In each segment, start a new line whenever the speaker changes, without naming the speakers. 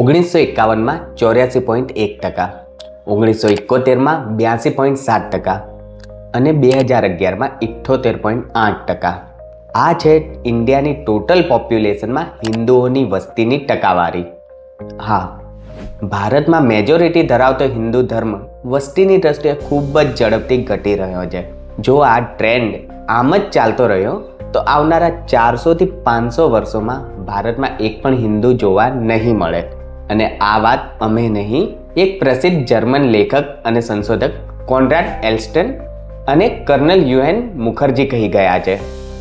ઓગણીસો એકાવનમાં ચોર્યાસી પોઈન્ટ એક ટકા ઓગણીસો એકોતેરમાં બ્યાસી પોઈન્ટ સાત ટકા અને બે હજાર અગિયારમાં ઇઠ્ઠોતેર પોઈન્ટ આઠ ટકા. આ છે ઇન્ડિયાની ટોટલ પોપ્યુલેશનમાં હિન્દુઓની વસ્તીની ટકાવારી. હા, ભારતમાં મેજોરિટી ધરાવતો હિન્દુ ધર્મ વસ્તીની દ્રષ્ટિએ ખૂબ જ ઝડપથી ઘટી રહ્યો છે. જો આ ટ્રેન્ડ આમ જ ચાલતો રહ્યો, તો આવનારા ચારસોથી પાંચસો વર્ષોમાં ભારતમાં એક પણ હિન્દુ જોવા નહીં મળે. અને આ વાત અમે નહીં, એક પ્રસિદ્ધ જર્મન લેખક અને સંશોધક કોન્રાડ એલ્સ્ટન અને કર્નલ યુએન મુખર્જી કહી ગયા છે.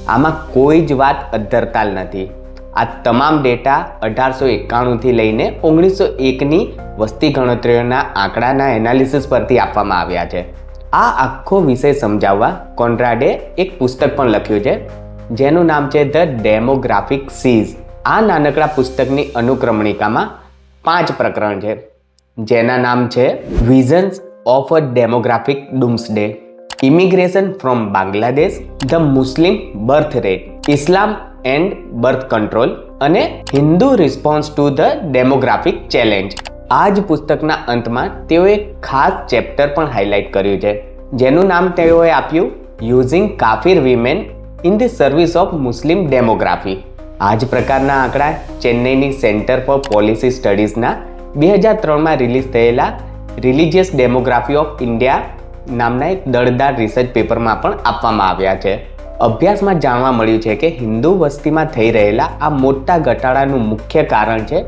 આમાં કોઈ જ વાત અધ્ધરતાલ નથી. આ તમામ ડેટા અઢારસો એકાણુંથી લઈને ઓગણીસો એકની વસ્તી ગણતરીઓના આંકડાના એનાલિસિસ પરથી આપવામાં આવ્યા છે. આ આખો વિષય સમજાવવા કોન્રાડે એક પુસ્તક પણ લખ્યું છે, જેનું નામ છે ધ ડેમોગ્રાફિક સીઝ. આ નાનકડા પુસ્તકની અનુક્રમણિકામાં પાંચ પ્રકરણ છે. જેના નામ છે visions of a demographic doomsday immigration from Bangladesh the Muslim birth rate Islam and birth control અને Hindu response to the demographic challenge આ જ પુસ્તકના અંતમાં તેઓએ ખાસ ચેપ્ટર પણ હાઇલાઇટ કર્યું છે. જેનું નામ તેઓએ આપ્યું using kafir women in the service of Muslim demography આ જ પ્રકારના આંકડા ચેન્નઈની સેન્ટર ફોર પોલિસી સ્ટડીઝના બે હજાર ત્રણમાં રિલીઝ થયેલા રિલિજિયસ ડેમોગ્રાફી ઓફ ઇન્ડિયા નામના એક દળદાર રિસર્ચ પેપરમાં પણ આપવામાં આવ્યા છે. અભ્યાસમાં જાણવા મળ્યું છે કે હિન્દુ વસ્તીમાં થઈ રહેલા આ મોટા ઘટાડાનું મુખ્ય કારણ છે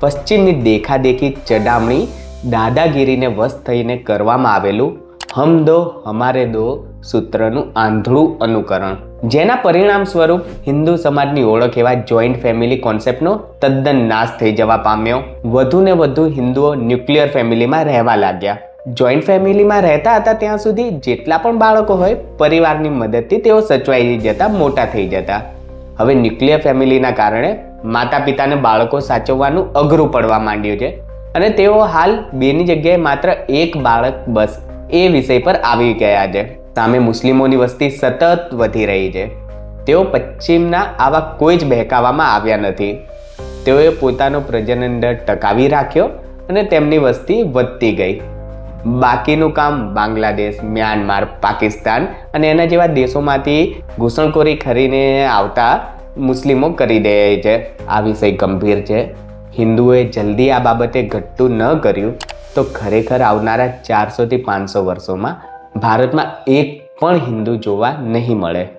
પશ્ચિમની દેખાદેખી ચડામણી, દાદાગીરીને વશ થઈને કરવામાં આવેલું હમ દો, હમારે દો સૂત્રનું આંધળું અનુકરણ. જેના પરિણામ સ્વરૂપ હિન્દુ સમાજની ઓળખ એવા જોઈન્ટ ફેમિલી કોન્સેપ્ટનો તદ્દન નાશ થઈ જવા પામ્યો. વધુ ને વધુ હિન્દુઓ ન્યુક્લિયર ફેમિલીમાં રહેવા લાગ્યા. જોઈન્ટ ફેમિલીમાં રહેતા હતા ત્યાં સુધી જેટલા પણ બાળકો હોય, પરિવારની મદદથી તેઓ સચવાઈ જતા મોટા થઈ જતા. હવે ન્યુક્લિયર ફેમિલીના કારણે માતા પિતાને બાળકો સાચવવાનું અઘરું પડવા માંડ્યું છે. અને તેઓ હાલ બેની જગ્યાએ માત્ર એક બાળક બસ એ વિષય પર આવી ગયા છે. સામે મુસ્લિમોની વસ્તી સતત વધી રહી છે. તેઓ પશ્ચિમના આવા કોઈ જ બહેકાવામાં આવ્યા નથી. તેઓએ પોતાનો પ્રજનન દર ટકાવી રાખ્યો અને તેમની વસ્તી વધતી ગઈ. બાકીનું કામ બાંગ્લાદેશ, મ્યાનમાર, પાકિસ્તાન અને એના જેવા દેશોમાંથી ઘૂસણખોરી ખરીને આવતા મુસ્લિમો કરી દે છે. આ વિષય ગંભીર છે. હિન્દુઓએ જલ્દી આ બાબતે ઘટતું ન કર્યું તો ખરેખર આવનારા ચારસોથી પાંચસો વર્ષોમાં ભારતમાં એક પણ હિન્દુ જોવા નહીં મળે.